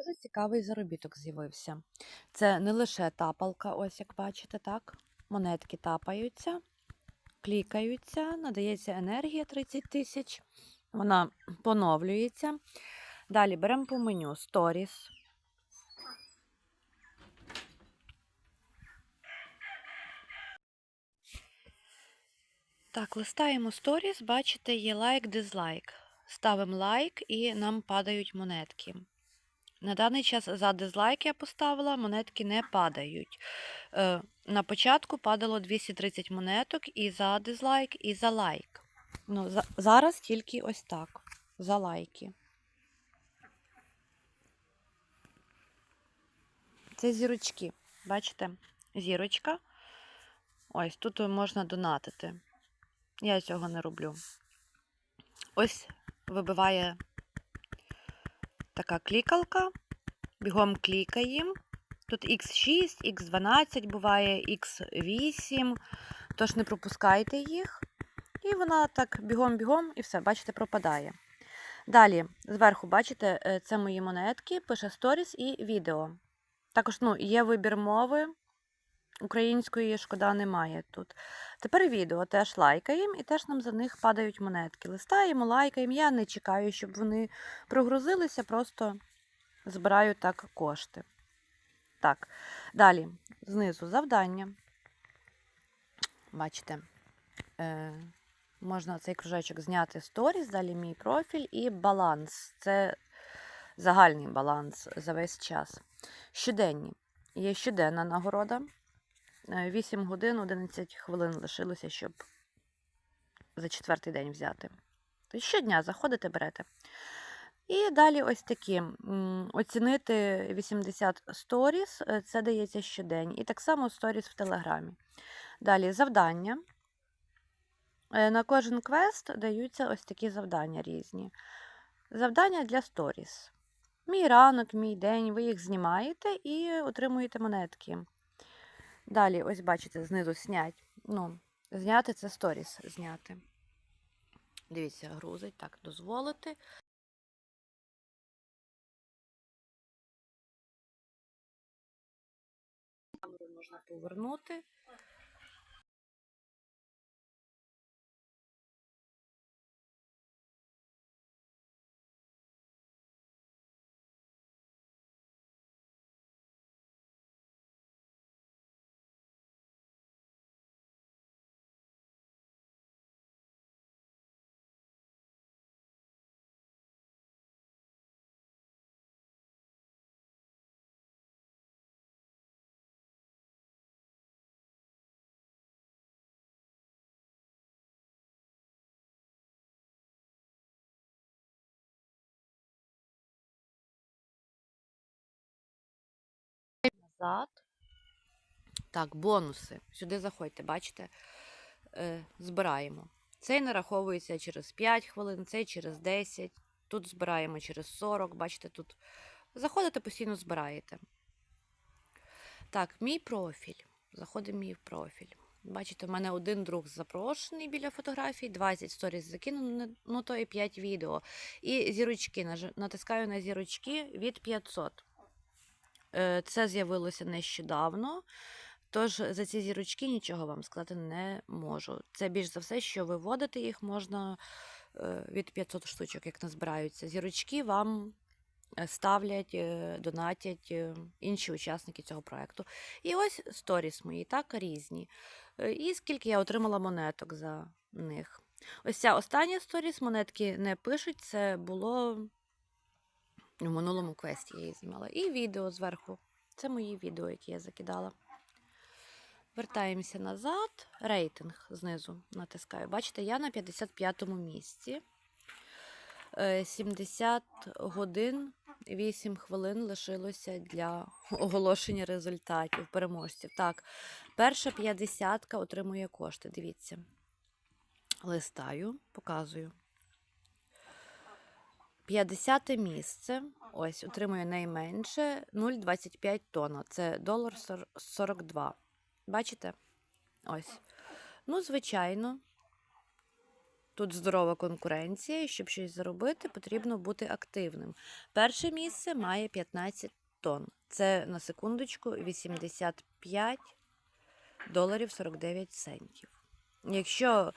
Дуже цікавий заробіток з'явився. Це не лише тапалка, ось як бачите, так? Монетки тапаються, клікаються, надається енергія 30 тисяч, вона поновлюється. Далі беремо по меню Stories. Так, листаємо Stories, бачите, є лайк, дизлайк. Ставимо лайк і нам падають монетки. На даний час за дизлайк я поставила, монетки не падають. Е, на початку падало 230 монеток і за дизлайк, і за лайк. Ну, за, зараз тільки ось так. За лайки. Це зірочки. Бачите? Зірочка. Ось тут можна донатити. Я цього не роблю. Ось вибиває така клікалка. Бігом клікаємо. Тут X6, X12 буває, X8. Тож не пропускайте їх. І вона так бігом-бігом і все, бачите, пропадає. Далі, зверху, бачите, е, це мої монетки, пише сторіс і відео. Також ну, є вибір мови. Української шкода немає тут. Тепер відео теж лайкаємо і теж нам за них падають монетки. Листаємо, лайкаємо. Я не чекаю, щоб вони прогрузилися, просто збираю так кошти. Так, далі, знизу завдання. Бачите, е, можна цей кружечок зняти сторіс, далі мій профіль і баланс. Це загальний баланс за весь час. Щоденні. Є щоденна нагорода. 8 годин 11 хвилин лишилося, щоб за четвертий день взяти. Тобто щодня заходите, берете. І далі ось такі. Оцінити 80 сторіс, е, це дається щодень. І так само сторіс в Телеграмі. Далі завдання. Е, На кожен квест даються ось такі завдання різні. Завдання для сторіс. Мій ранок, мій день, ви їх знімаєте і отримуєте монетки. Далі, ось бачите, знизу снять. Ну, зняти це сторіс зняти. Дивіться, грузить, так, дозволити. Камеру можна повернути. Назад. Так, бонуси. Сюди заходьте, бачите? Е, збираємо. Цей нараховується через 5 хвилин, цей через 10. Тут збираємо через 40. Бачите, тут заходите, постійно збираєте. Так, мій профіль. Заходимо в мій профіль. Бачите, в мене один друг запрошений біля фотографій, 20 сторіс закинуто, ну то і 5 відео. І зірочки. Натискаю на зірочки від 500. Е, Це з'явилося нещодавно. Тож за ці зірочки нічого вам сказати не можу. Це більш за все, що виводити їх можна е, від 500 штучок, як назбираються. Зірочки вам е, ставлять, донатять інші учасники цього проекту. І ось сторіс мої, так, різні. І скільки я отримала монеток за них. Ось ця остання сторіс монетки не пишуть, це було в минулому квесті я її знімала. І відео зверху. Це мої відео, які я закидала. Вертаємося назад. Рейтинг знизу натискаю. Бачите, я на 55-му місці. Е, 70 годин 8 хвилин лишилося для оголошення результатів переможців. Так, перша 50 отримує кошти. Дивіться. Листаю, показую. 50 місце. Ось, отримує найменше 0,25 тонна. Це долар 42. Бачите? Ось. Ну, звичайно. Тут здорова конкуренція, і щоб щось заробити, потрібно бути активним. Перше місце має 15 тонн. Це на секундочку 85 доларів 49 центів. Якщо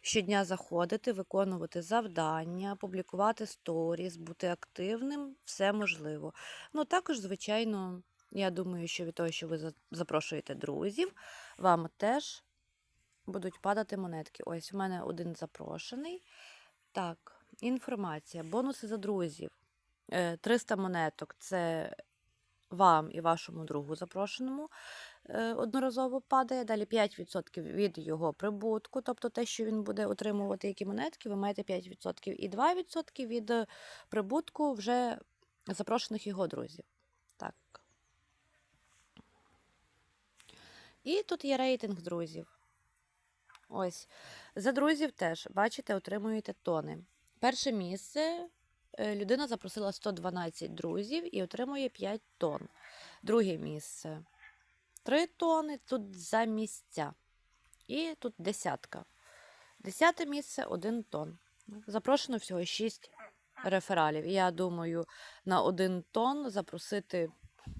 щодня заходити, виконувати завдання, публікувати сторіс, бути активним, все можливо. Ну, також, звичайно, я думаю, що від того, що ви запрошуєте друзів, вам теж будуть падати монетки. Ось у мене один запрошений. Так, інформація, бонуси за друзів. Е, 300 монеток це вам і вашому другу запрошеному е, одноразово падає. Далі 5% від його прибутку, тобто те, що він буде отримувати які монетки, ви маєте 5%. І 2% від е, прибутку вже запрошених його друзів. Так. І тут є рейтинг друзів. Ось. За друзів теж, бачите, отримуєте тони. Перше місце людина запросила 112 друзів і отримує 5 тонн. Друге місце 3 тони тут за місця. І тут десятка. Десяте місце 1 тонн. Запрошено всього 6 рефералів. Я думаю, на 1 тонн запросити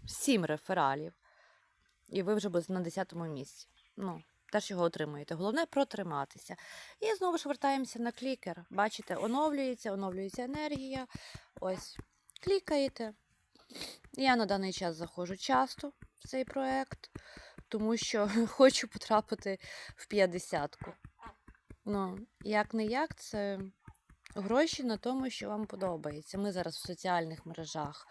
7 рефералів. І ви вже будете на 10 місці. Ну, теж його отримуєте. Головне протриматися. І знову ж вертаємося на клікер. Бачите, оновлюється, оновлюється енергія. Ось, клікаєте. Я на даний час заходжу часто в цей проект, тому що хочу потрапити в 50-ку. Ну, як не як, це гроші на тому, що вам подобається. Ми зараз в соціальних мережах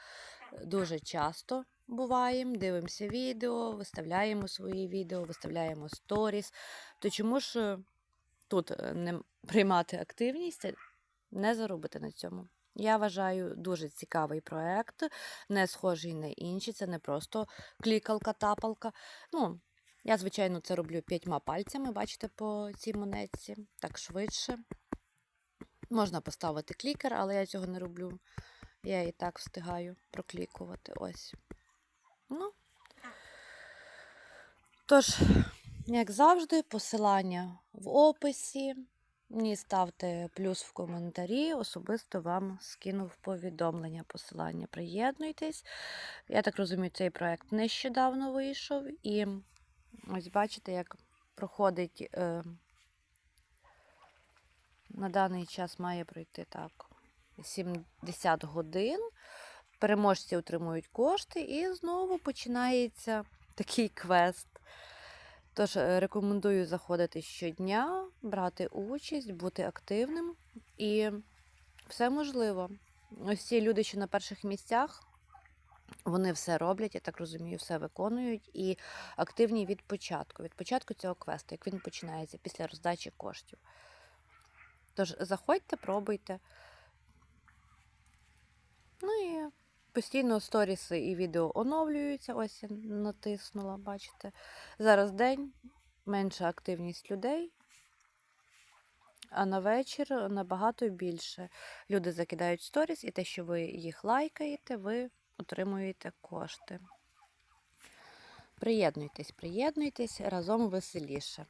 дуже часто буваємо, дивимося відео, виставляємо свої відео, виставляємо сторіс. То чому ж е, тут е, не приймати активність, не заробити на цьому? Я вважаю дуже цікавий проект, не схожий на інші. Це не просто клікалка-тапалка. Ну, я, звичайно, це роблю п'ятьма пальцями, бачите, по цій монетці, так швидше. Можна поставити клікер, але я цього не роблю. Я і так встигаю проклікувати. Ось. Ну. Тож, як завжди, посилання в описі. Мені ставте плюс в коментарі, особисто вам скинув повідомлення, посилання. Приєднуйтесь. Я так розумію, цей проект нещодавно вийшов. І ось бачите, як проходить е, на даний час має пройти так 70 годин. Переможці отримують кошти, і знову починається такий квест. Тож е, рекомендую заходити щодня, брати участь, бути активним. І все можливо. Ось ці люди, що на перших місцях, вони все роблять, я так розумію, все виконують і активні від початку. Від початку цього квесту, як він починається після роздачі коштів. Тож заходьте, пробуйте. Ну і постійно сторіси і відео оновлюються. Ось я натиснула, бачите. Зараз день, менша активність людей. А на вечір набагато більше. Люди закидають сторіс, і те, що ви їх лайкаєте, ви отримуєте кошти. Приєднуйтесь, приєднуйтесь разом веселіше.